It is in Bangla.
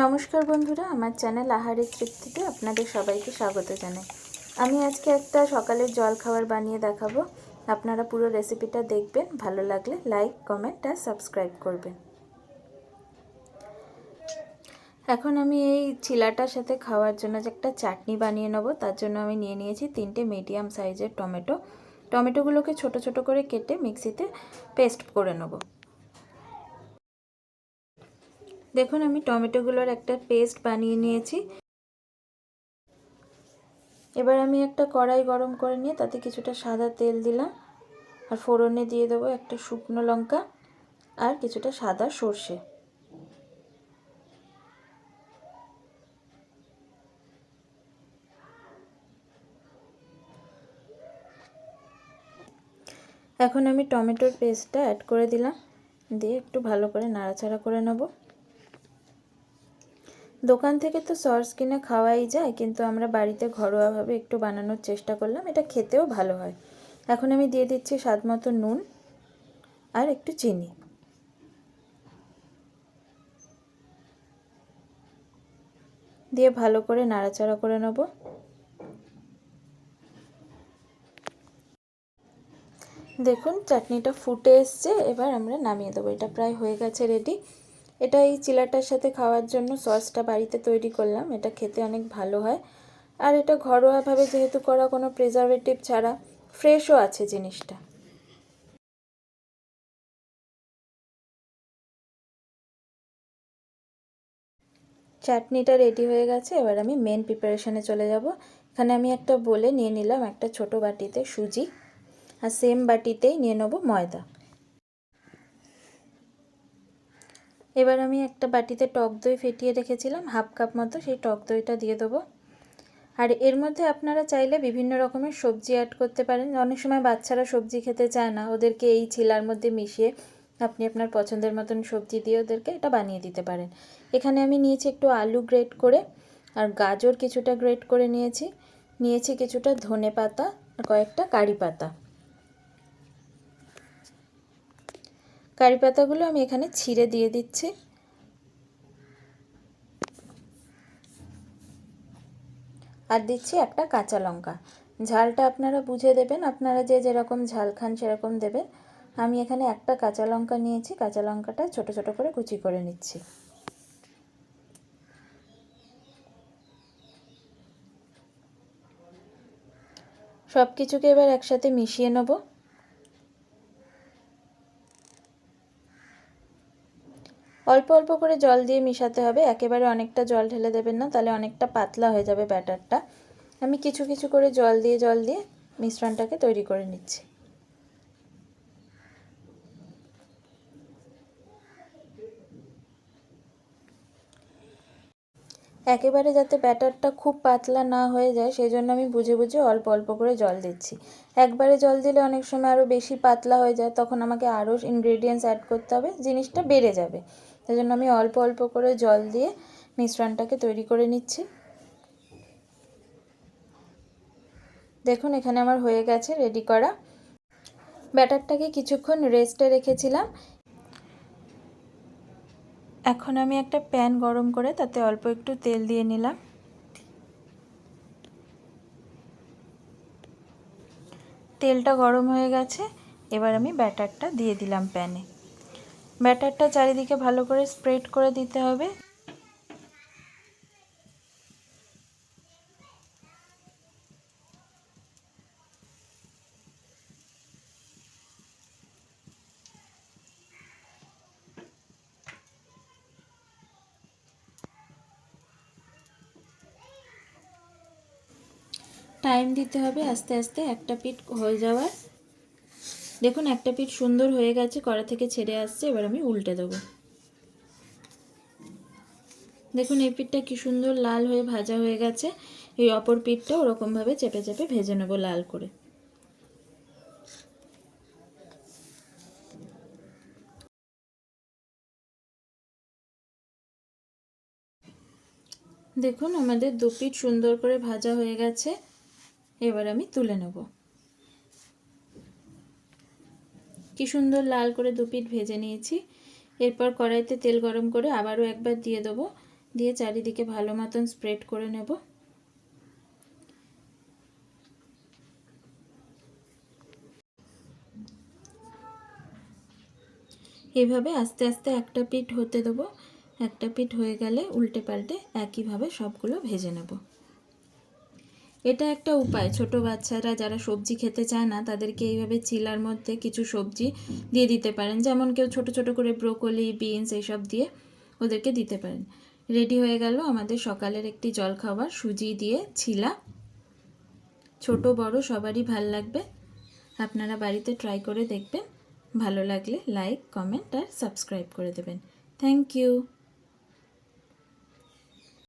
নমস্কার বন্ধুরা, আমার চ্যানেল আহারের তৃপ্তিতে আপনাদের সবাইকে স্বাগত জানাই। আমি আজকে একটা সকালের জল খাবার বানিয়ে দেখাবো। আপনারা পুরো রেসিপিটা দেখবেন, ভালো লাগলে লাইক, কমেন্ট আর সাবস্ক্রাইব করবেন। এখন আমি এই চিলাটার সাথে খাওয়ার জন্য যে একটা চাটনি বানিয়ে নেব, তার জন্য আমি নিয়ে নিয়েছি তিনটে মিডিয়াম সাইজের টমেটো। টমেটোগুলোকে ছোট ছোট করে কেটে মিক্সিতে পেস্ট করে নেব। দেখুন, আমি টমেটোগুলোর একটা পেস্ট বানিয়ে নিয়েছি। এবার আমি একটা কড়াই গরম করে নিয়ে তাতে কিছুটা সাদা তেল দিলাম। আর ফোড়নে দিয়ে দেবো একটা শুকনো লঙ্কা আর কিছুটা সাদা সর্ষে। এখন আমি টমেটোর পেস্টটা অ্যাড করে দিলাম। দিয়ে একটু ভালো করে নাড়াচাড়া করে নেব। দোকান থেকে তো সস কিনে খাওয়াই যায়, কিন্তু আমরা বাড়িতে ঘরোয়াভাবে একটু বানানোর চেষ্টা করলাম, এটা খেতেও ভালো হয়। এখন আমি দিয়ে দিচ্ছি স্বাদ মতো নুন আর একটু চিনি। দিয়ে ভালো করে নাড়াচাড়া করে নেব। দেখুন, চাটনিটা ফুটে এসছে, এবার আমরা নামিয়ে দেবো। এটা প্রায় হয়ে গেছে রেডি এটা এই চিলাটার সাথে খাওয়ার জন্য সসটা বাড়িতে তৈরি করলাম। এটা খেতে অনেক ভালো হয়। আর এটা ঘরোয়াভাবে যেহেতু করা কোনো প্রিজারভেটিভ ছাড়া ফ্রেশও আছে জিনিসটা। চাটনিটা রেডি হয়ে গেছে। এবার আমি মেন প্রিপারেশনে চলে যাব। এখানে আমি একটা বলে নিয়ে নিলাম একটা ছোট বাটিতে সুজি। আর সেম বাটিতেই নিয়ে নেব ময়দা। এবার আমি একটা বাটিতে টক দই ফেটিয়ে রেখেছিলাম, হাফ কাপ মতো সেই টক দইটা দিয়ে দেবো। আর এর মধ্যে আপনারা চাইলে বিভিন্ন রকমের সবজি অ্যাড করতে পারেন। অনেক সময় বাচ্চারা সবজি খেতে চায় না, ওদেরকে এই ছিলার মধ্যে মিশিয়ে আপনি আপনার পছন্দের মতন সবজি দিয়ে ওদেরকে এটা বানিয়ে দিতে পারেন। এখানে আমি নিয়েছি একটু আলু গ্রেট করে, আর গাজর কিছুটা গ্রেট করে নিয়েছি। নিয়েছি কিছুটা ধনে পাতা আর কয়েকটা কারি পাতা। কারি পাতাগুলো আমি এখানে ছিঁড়ে দিয়ে দিচ্ছি। আর দিচ্ছি একটা কাঁচা লঙ্কা। ঝালটা আপনারা বুঝে দেবেন, আপনারা যে যেরকম ঝাল খান সেরকম দেবেন। আমি এখানে একটা কাঁচা লঙ্কা নিয়েছি, কাঁচা লঙ্কাটা ছোট ছোট করে কুচি করে নিচ্ছি। সব কিছুকে এবার একসাথে মিশিয়ে নেব। অল্প অল্প করে জল দিয়ে মিশাতে হবে। একেবারে অনেকটা জল ঢেলে দেবেন না, তাহলে অনেকটা পাতলা হয়ে যাবে ব্যাটারটা। আমি কিছু কিছু করে জল দিয়ে জল দিয়ে মিশ্রণটাকে তৈরি করে নিচ্ছি। একেবারে যাতে ব্যাটারটা খুব পাতলা না হয়ে যায় সেই জন্য আমি বুঝে বুঝে অল্প অল্প করে জল দিচ্ছি। একবারে জল দিলে অনেক সময় আরও বেশি পাতলা হয়ে যায়, তখন আমাকে আরও ইনগ্রেডিয়েন্টস অ্যাড করতে হবে, জিনিসটা বেড়ে যাবে। সেই জন্য আমি অল্প অল্প করে জল দিয়ে মিশ্রণটাকে তৈরি করে নিচ্ছি। দেখুন, এখানে আমার হয়ে গেছে রেডি করা। ব্যাটারটাকে কিছুক্ষণ রেস্টে রেখেছিলাম। এখন আমি একটা প্যান গরম করে তাতে অল্প একটু তেল দিয়ে নিলাম। তেলটা গরম হয়ে গেছে, এবার আমি ব্যাটারটা দিয়ে দিলাম প্যানে ব্যাটারটা চারিদিকে ভালো করে স্প্রেড করে দিতে হবে। টাইম দিতে হবে আস্তে আস্তে, একটা পিঠ হয়ে যাওয়ার। দেখুন, একটা পিঠ সুন্দর হয়ে গেছে, কড়া থেকে ছেড়ে আসছে, এবার আমি উল্টে দেবো। দেখুন, এই পিঠটা কি সুন্দর লাল হয়ে ভাজা হয়ে গেছে। এই অপর পিঠটা ওরকমভাবে চেপে চেপে ভেজে নেব লাল করে। দেখুন, আমাদের দু পিঠ সুন্দর করে ভাজা হয়ে গেছে। এবার আমি তুলে নেব। কি সুন্দর লাল করে দু পিঠ ভেজে নিয়েছি। এরপর কড়াইতে তেল গরম করে আবারও একবার দিয়ে দেবো। দিয়ে চারিদিকে ভালো মতন স্প্রেড করে নেব। এভাবে আস্তে আস্তে একটা পিঠ হতে দেবো। একটা পিঠ হয়ে গেলে উল্টে পাল্টে একইভাবে সবগুলো ভেজে নেব। এটা একটা উপায়। ছোট বাচ্চারা যারা সবজি খেতে চায় না, তাদেরকে এইভাবে চিলার মধ্যে কিছু সবজি দিয়ে দিতে পারেন। যেমন কেউ ছোট ছোট করে ব্রোকলি, বিনস এইসব দিয়ে ওদেরকে দিতে পারেন। রেডি হয়ে গেল আমাদের সকালের একটি জলখাবার। সুজি দিয়ে ছিলা। ছোট, বড়, সবারই ভালো লাগবে। আপনারা বাড়িতে ট্রাই করে দেখবেন। ভালো লাগলে লাইক কমেন্ট আর সাবস্ক্রাইব করে দেবেন। Thank you